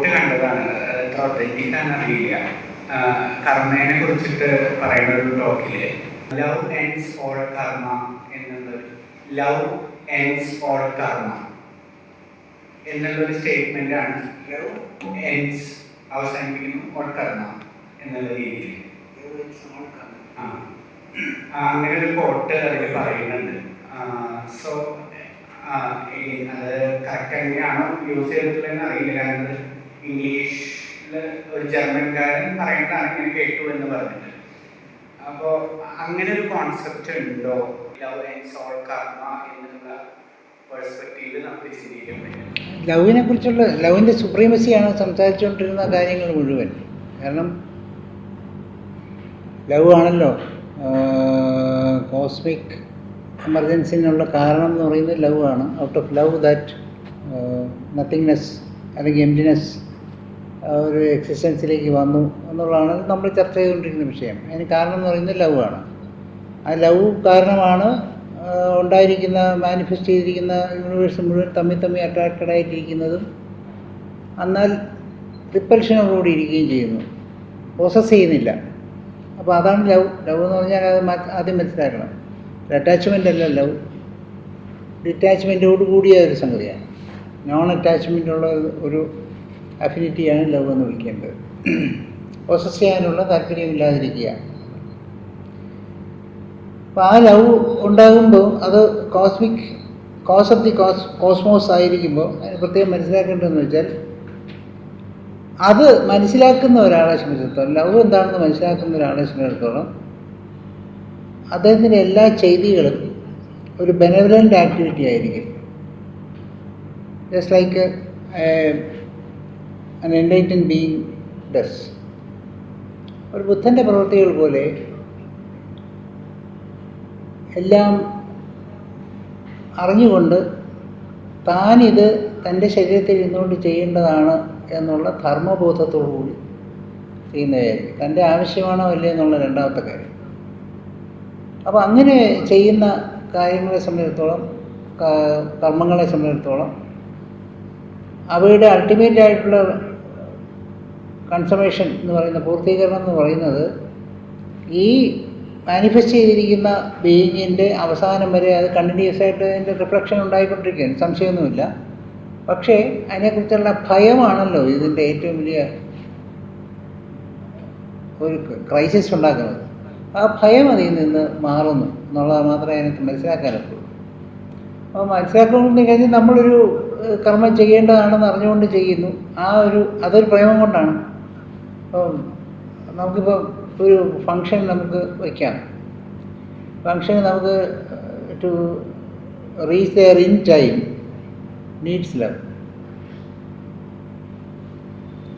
Coat കണ്ടതാണ്. എത്ര കർമ്മേനെ കുറിച്ചിട്ട് പറയുന്ന ഒരു ടോക്കിൽ ലവ് ആൻഡ്സ് ഓൾ കർമ്മ എന്നുള്ളത് ലവ് ആൻഡ്സ് ഓൾ കർമ്മ എന്നുള്ളൊരു സ്റ്റേറ്റ്മെന്റ് ആണ് ലവ് എൻഡ്സ് അവസാനിപ്പിക്കുന്നു ഓൾ കർമ്മ എന്നുള്ള രീതിയിൽ അങ്ങനെ ഒരു കോട്ട് അതിൽ പറയുന്നുണ്ട്. സോ അത് കറക്റ്റ് എങ്ങനെയാണോ യൂസ് ചെയ്തിട്ടുള്ളതെന്ന് അറിയില്ല ഇംഗ്ലീഷിൽ ഒരു ജർമ്മൻകാരൻ പറയുന്നതാണ് ഇങ്ങനെ കേട്ടു എന്ന് പറഞ്ഞിട്ട് അപ്പോൾ അങ്ങനെ ഒരു കോൺസെപ്റ്റ് ഉണ്ടോ? ലവ് ആൻഡ് സോൾ കർമ്മ എന്നുള്ള പെർസ്പെക്റ്റീവ് നമുക്ക് ചിന്തിക്കാൻ പറ്റും. ലവിനെ കുറിച്ചുള്ള ലവിന്റെ സുപ്രീമസിയാണ് സംസാരിച്ചുകൊണ്ടിരുന്ന കാര്യങ്ങൾ മുഴുവൻ. കാരണം ലവ് ആണല്ലോ കോസ്മിക് എമർജൻസിനുള്ള കാരണം എന്ന് പറയുന്നത് ലവ് ആണ്. Out of love that nothingness അല്ലെങ്കിൽ എംറ്റിനെസ് ഒരു എക്സിസ്റ്റൻസിലേക്ക് വന്നു എന്നുള്ളതാണ് നമ്മൾ ചർച്ച ചെയ്തുകൊണ്ടിരിക്കുന്ന വിഷയം. അതിന് കാരണം എന്ന് പറയുന്നത് ലവ് ആണ്. ആ ലവ് കാരണമാണ് ഉണ്ടായിരിക്കുന്ന മാനിഫെസ്റ്റ് ചെയ്തിരിക്കുന്ന യൂണിവേഴ്സ് മുഴുവൻ തമ്മിൽ തമ്മിൽ അട്രാക്റ്റഡ് ആയിട്ടിരിക്കുന്നതും എന്നാൽ റിപ്പൽഷനോടുകൂടി ഇരിക്കുകയും ചെയ്യുന്നു. പ്രോസസ്സ് ചെയ്യുന്നില്ല. അപ്പോൾ അതാണ് ലവ്. ലവ് എന്ന് പറഞ്ഞാൽ അത് ആദ്യം മനസ്സിലാക്കണം. അറ്റാച്ച്മെന്റ് അല്ല ലവ്. ഡിറ്റാച്ച്മെന്റോട് കൂടിയ ഒരു സംഗതിയാണ്. നോൺ അറ്റാച്ച്മെന്റ് ഉള്ള ഒരു അഫിനിറ്റിയാണ് ലവ് എന്ന് വിളിക്കേണ്ടത്. പ്രോസസ് ചെയ്യാനുള്ള താല്പര്യമില്ലാതിരിക്കുക. അപ്പോൾ ആ ലവ് ഉണ്ടാകുമ്പോൾ അത് cosmic cause of the cause cosmos ആയിരിക്കുമ്പോൾ അതിന് പ്രത്യേകം മനസ്സിലാക്കേണ്ടതെന്ന് വെച്ചാൽ അത് മനസ്സിലാക്കുന്ന ഒരാളെ സംബന്ധിച്ചിടത്തോളം ലവ് എന്താണെന്ന് മനസ്സിലാക്കുന്ന ഒരാളെ സംബന്ധിച്ചിടത്തോളം അദ്ദേഹത്തിന്റെ എല്ലാ ചെയ്തികളും ഒരു ബെനവലന്റ് ആക്ടിവിറ്റി ആയിരിക്കും. Just like an enlightened being does. ഒരു ബുദ്ധന്റെ പ്രവൃത്തികൾ പോലെ എല്ലാം അറിഞ്ഞുകൊണ്ട് താനിത് തന്റെ ശരീരത്തിൽ ഇരുന്നുകൊണ്ട് ചെയ്യേണ്ടതാണ് എന്നുള്ള ധർമ്മബോധത്തോടു കൂടി ചെയ്യുന്നതായിരിക്കും തന്റെ ആവശ്യമാണോ അല്ലേ എന്നുള്ള രണ്ടാമത്തെ കാര്യം. അപ്പോൾ അങ്ങനെ ചെയ്യുന്ന കാര്യങ്ങളെ സംബന്ധിച്ചിടത്തോളം കർമ്മങ്ങളെ സംബന്ധിച്ചിടത്തോളം അവയുടെ അൾട്ടിമേറ്റ് ആയിട്ടുള്ള കൺസമേഷൻ എന്ന് പറയുന്ന പൂർത്തീകരണം എന്ന് പറയുന്നത് ഈ മാനിഫെസ്റ്റ് ചെയ്തിരിക്കുന്ന ബീയിങ്ങിന്റെ അവസാനം വരെ അത് കണ്ടിന്യൂസ് ആയിട്ട് അതിന്റെ റിഫ്ലക്ഷൻ ഉണ്ടായിക്കൊണ്ടിരിക്കുകയാണ്. സംശയമൊന്നുമില്ല. പക്ഷേ അതിനെക്കുറിച്ചുള്ള ഭയമാണല്ലോ ഇതിന്റെ ഏറ്റവും വലിയ ഒരു ക്രൈസിസ് ഉണ്ടാക്കുന്നത്. ആ ഭയം അതിൽ നിന്ന് മാറുന്നു എന്നുള്ളത് മാത്രമേ അതിനകത്ത് മനസ്സിലാക്കാനുള്ളൂ. അപ്പോൾ മനസ്സിലാക്കുന്നുണ്ടെങ്കിൽ കഴിഞ്ഞാൽ നമ്മളൊരു കർമ്മം ചെയ്യേണ്ടതാണെന്ന് അറിഞ്ഞുകൊണ്ട് ചെയ്യുന്നു. ആ ഒരു അതൊരു പ്രേമം കൊണ്ടാണ്. അപ്പം നമുക്കിപ്പോൾ ഒരു ഫങ്ഷൻ നമുക്ക് വയ്ക്കാം ഫങ്ഷന് നമുക്ക് to reach there in time needs love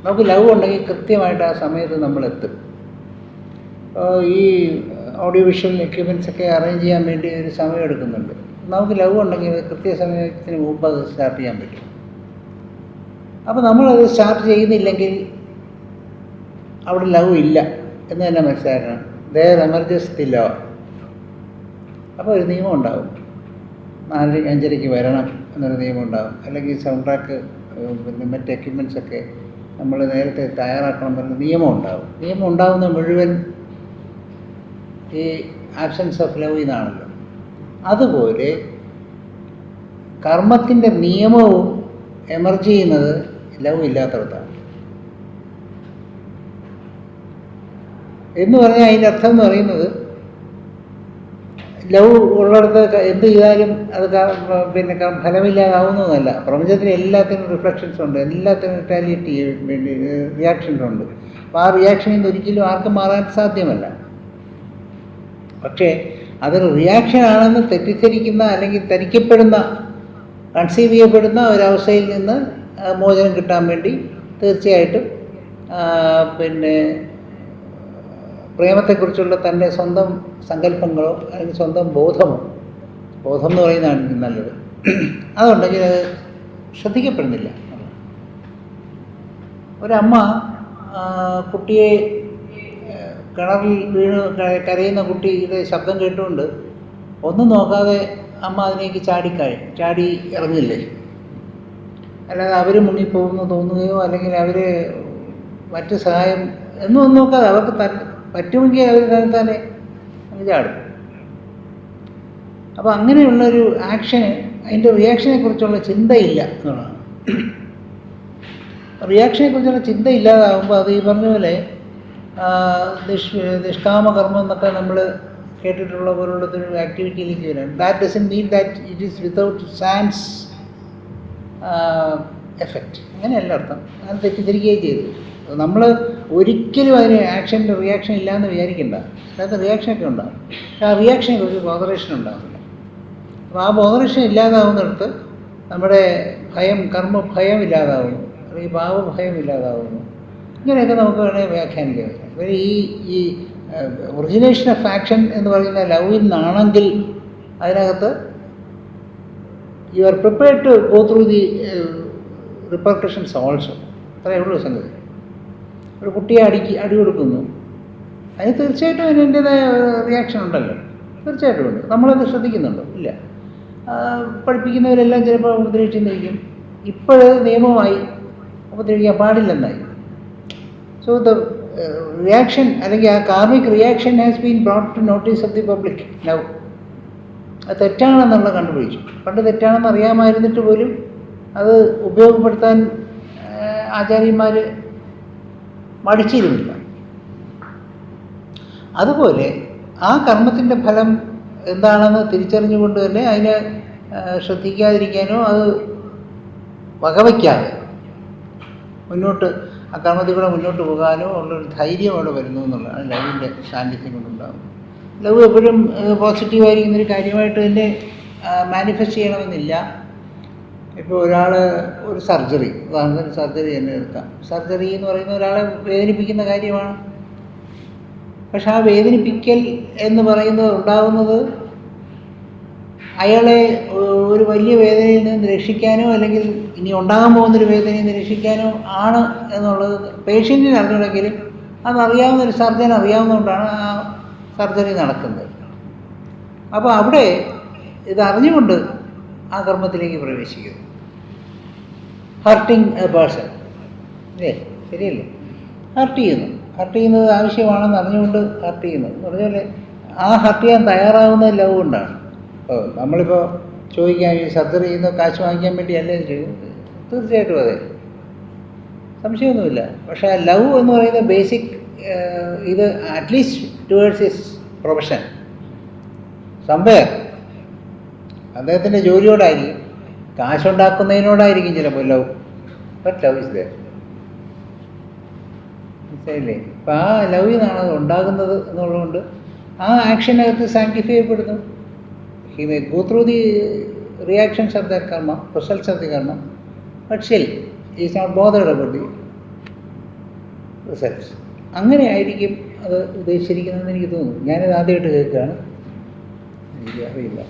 നമുക്ക് ലവ് ഉണ്ടെങ്കിൽ കൃത്യമായിട്ട് ആ സമയത്ത് നമ്മൾ എത്തും അപ്പോൾ ഈ ഓഡിയോ വിഷ്വൽ എക്യുപ്മെന്റ്സ് ഒക്കെ അറേഞ്ച് ചെയ്യാൻ വേണ്ടി ഒരു സമയം എടുക്കുന്നുണ്ട്. നമുക്ക് ലവ് ഉണ്ടെങ്കിൽ കൃത്യസമയത്തിന് മുമ്പ് അത് സ്റ്റാർട്ട് ചെയ്യാൻ പറ്റും. അപ്പോൾ നമ്മളത് സ്റ്റാർട്ട് ചെയ്യുന്നില്ലെങ്കിൽ അവിടെ ലവ് ഇല്ല. എന്ന് തന്നെ മനസ്സിലാക്കണം. ദർ എമർജസ് ദി ലവ് അപ്പോൾ ഒരു നിയമം ഉണ്ടാവും. നാല് അഞ്ചരയ്ക്ക് വരണം എന്നൊരു നിയമം ഉണ്ടാവും. അല്ലെങ്കിൽ സൗണ്ട് ട്രാക്ക് പിന്നെ മറ്റ് എക്യുപ്മെന്റ്സ് ഒക്കെ നമ്മൾ നേരത്തെ തയ്യാറാക്കണം എന്ന നിയമം ഉണ്ടാവും. നിയമം ഉണ്ടാകുന്ന മുഴുവൻ ഈ ആബ്സെൻസ് ഓഫ് ലവ് ഇതാണല്ലോ. അതുപോലെ കർമ്മത്തിന്റെ നിയമവും എമർജ് ചെയ്യുന്നത് ലവ് ഇല്ലാത്തടത്താണ് എന്ന് പറഞ്ഞാൽ അതിന്റെ അർത്ഥം എന്ന് പറയുന്നത് ലവ് ഉള്ളിടത്ത് എന്ത് ചെയ്താലും അത് പിന്നെ ഫലമില്ലാതാവുന്നതല്ല. പ്രപഞ്ചത്തിൽ എല്ലാത്തിനും റിഫ്ലക്ഷൻസ് ഉണ്ട്. എല്ലാത്തിനും റിറ്റാലിറ്റി വേണ്ടി റിയാക്ഷൻസ് ഉണ്ട്. അപ്പോൾ ആ റിയാക്ഷനിൽ നിന്ന് ഒരിക്കലും ആർക്കും മാറാൻ സാധ്യമല്ല. പക്ഷേ അതൊരു റിയാക്ഷൻ ആണെന്ന് തെറ്റിദ്ധരിക്കുന്ന അല്ലെങ്കിൽ ധരിക്കപ്പെടുന്ന കൺസീവ് ചെയ്യപ്പെടുന്ന ഒരവസ്ഥയിൽ നിന്ന് മോചനം കിട്ടാൻ വേണ്ടി തീർച്ചയായിട്ടും പിന്നെ പ്രേമത്തെക്കുറിച്ചുള്ള തന്റെ സ്വന്തം സങ്കല്പങ്ങളോ അല്ലെങ്കിൽ സ്വന്തം ബോധമോ ബോധം എന്ന് പറയുന്നതാണ് നല്ലത്. അതുണ്ടെങ്കിൽ അത് ശ്രദ്ധിക്കപ്പെടുന്നില്ല. ഒരമ്മ കുട്ടിയെ കിണറിൽ വീണ് കരയുന്ന കുട്ടിയുടെ ശബ്ദം കേട്ടുകൊണ്ട് ഒന്നും നോക്കാതെ അമ്മ അതിലേക്ക് ചാടിക്കഴി ചാടി ഇറങ്ങില്ലേ അല്ലാതെ അവർ മുങ്ങിപ്പോകുന്നു തോന്നുകയോ അല്ലെങ്കിൽ അവർ മറ്റു സഹായം എന്നും ഒന്നും നോക്കാതെ അവർക്ക് പറ്റുമെങ്കിൽ അവർ തന്നെ അങ്ങ് ചാടും. അപ്പോൾ അങ്ങനെയുള്ളൊരു ആക്ഷന് അതിന്റെ റിയാക്ഷനെ കുറിച്ചുള്ള ചിന്തയില്ല എന്നുള്ളതാണ്. റിയാക്ഷനെ കുറിച്ചുള്ള ചിന്ത ഇല്ലാതാകുമ്പോൾ അത് ഈ പറഞ്ഞ പോലെ നിഷ് നിഷ്കാമകർമ്മം എന്നൊക്കെ നമ്മൾ കേട്ടിട്ടുള്ള പോലുള്ളതൊരു ആക്ടിവിറ്റിയിലേക്ക് വരാം that doesn't mean that it is without sans effect അങ്ങനെയല്ല അർത്ഥം. അത് തെറ്റിദ്ധരിക്കുകയും ചെയ്തു. നമ്മൾ ഒരിക്കലും അതിന് ആക്ഷന്റെ റിയാക്ഷൻ ഇല്ലയെന്ന് വിചാരിക്കണ്ട. അതായത് റിയാക്ഷനൊക്കെ ഉണ്ടാകും ആ റിയാക്ഷനിൽ ഒരു ബോധറേഷൻ ഉണ്ടാകുന്നില്ല അപ്പോൾ ആ ബോധറേഷൻ ഇല്ലാതാവുന്നിടത്ത് നമ്മുടെ ഭയം കർമ്മ ഭയം ഇല്ലാതാവുന്നു അല്ലെങ്കിൽ ഭാവഭയം ഇല്ലാതാവുന്നു ഇങ്ങനെയൊക്കെ നമുക്ക് വേണമെങ്കിൽ പറ്റും അപ്പോൾ ഈ ഈ ഒറിജിനേഷൻ ഓഫ് ആക്ഷൻ എന്ന് പറയുന്ന ലവിൽ നിന്നാണെങ്കിൽ അതിനകത്ത് you are prepared to go through the repercussions also അത്രയേ ഉള്ളൂ സംഗതി. ഒരു കുട്ടിയെ അടിക്ക് അടി കൊടുക്കുന്നു അതിന് തീർച്ചയായിട്ടും അതിന്റേതായ റിയാക്ഷൻ ഉണ്ടല്ലോ. തീർച്ചയായിട്ടും ഉണ്ട്. നമ്മളത് ശ്രദ്ധിക്കുന്നുണ്ടോ. ഇല്ല. പഠിപ്പിക്കുന്നവരെല്ലാം ചിലപ്പോൾ ഉപദ്രവിച്ചെന്നിരിക്കും ഇപ്പോഴത് നിയമമായി ഉപദ്രവിക്കാൻ പാടില്ലെന്നായി. സോ ദ റിയാക്ഷൻ അല്ലെങ്കിൽ ആ karmic reaction has been brought to notice of the public now അത് തെറ്റാണെന്നുള്ളത് കണ്ടുപിടിച്ചു. പണ്ട് തെറ്റാണെന്ന് അറിയാമായിരുന്നിട്ട് പോലും അത് ഉപയോഗപ്പെടുത്താൻ ആചാര്യന്മാർ മടിച്ചിരുന്നില്ല. അതുപോലെ ആ കർമ്മത്തിന്റെ ഫലം എന്താണെന്ന് തിരിച്ചറിഞ്ഞുകൊണ്ട് തന്നെ അതിനെ ശ്രദ്ധിക്കാതിരിക്കാനോ അത് വകവയ്ക്കാതെ മുന്നോട്ട് ആ കർമ്മത്തിൽ കൂടെ മുന്നോട്ട് പോകാനോ ഉള്ളൊരു ധൈര്യം അവിടെ വരുന്നു എന്നുള്ളതാണ് ലവിന്റെ സാന്നിധ്യം കൊണ്ടുണ്ടാകുന്നത്. ലവ് എപ്പോഴും പോസിറ്റീവായിരിക്കുന്നൊരു കാര്യമായിട്ട് തന്നെ മാനിഫെസ്റ്റ് ചെയ്യണമെന്നില്ല. ഇപ്പോൾ ഒരാൾ ഒരു സർജറി ഉദാഹരണത്തിന് സർജറി തന്നെ എടുക്കാം. സർജറി എന്ന് പറയുന്ന ഒരാളെ വേദനിപ്പിക്കുന്ന കാര്യമാണ്. പക്ഷെ ആ വേദനിപ്പിക്കൽ എന്ന് പറയുന്നത് ഉണ്ടാകുന്നത് അയാളെ ഒരു വലിയ വേദനയിൽ നിന്ന് രക്ഷിക്കാനോ അല്ലെങ്കിൽ ഇനി ഉണ്ടാകാൻ പോകുന്നൊരു വേദനയിൽ നിന്ന് രക്ഷിക്കാനോ ആണ് എന്നുള്ളത് പേഷ്യന്റിന് അറിഞ്ഞുണ്ടെങ്കിലും അതറിയാവുന്ന ഒരു സർജൻ അറിയാവുന്നതുകൊണ്ടാണ് ആ സർജറി നടക്കുന്നത്. അപ്പോൾ അവിടെ ഇത് അറിഞ്ഞുകൊണ്ട് ആ കർമ്മത്തിലേക്ക് പ്രവേശിക്കുന്നു. ഹർട്ടിങ് എ പേഴ്സൺ അല്ലേ? ശരിയല്ലേ? ഹർട്ട് ചെയ്യുന്നു. ഹർട്ട് ചെയ്യുന്നത് ആവശ്യമാണെന്ന് അറിഞ്ഞുകൊണ്ട് ഹർട്ട് ചെയ്യുന്നു. എന്ന് പറഞ്ഞാൽ ആ ഹർട്ട് ചെയ്യാൻ തയ്യാറാവുന്ന ലവ് കൊണ്ടാണ്. ഇപ്പോൾ നമ്മളിപ്പോൾ ചോദിക്കാൻ ഈ സർജറി ചെയ്യുന്ന കാശ് വാങ്ങിക്കാൻ വേണ്ടി അല്ലേ ചെയ്യുന്നത് തീർച്ചയായിട്ടും അതെ. സംശയമൊന്നുമില്ല. പക്ഷേ ലവ് എന്ന് പറയുന്ന ബേസിക് ഇത് at least towards is profession somewhere അദ്ദേഹത്തിന്റെ ജോലിയോടായിരിക്കും കാശുണ്ടാക്കുന്നതിനോടായിരിക്കും ചിലപ്പോൾ ലവ് ബട്ട് ലവ് ഇസ് ദേ മനസ്സിലായില്ലേ? അപ്പം ആ ലവ് അത് ഉണ്ടാകുന്നത് എന്നുള്ളതുകൊണ്ട് ആ ആക്ഷനകത്ത് സാങ്ക്ടിഫൈ ചെയ്യപ്പെടുന്നു. He may go through the reactions of the karma results of the karma but still is not bothered results അങ്ങനെ ആയിരിക്കും അത് ഉദ്ദേശിച്ചിരിക്കുന്നതെന്ന് എനിക്ക് തോന്നുന്നു. ഞാനിത് ആദ്യമായിട്ട് കേൾക്കുകയാണ്. എനിക്ക് അറിയില്ല.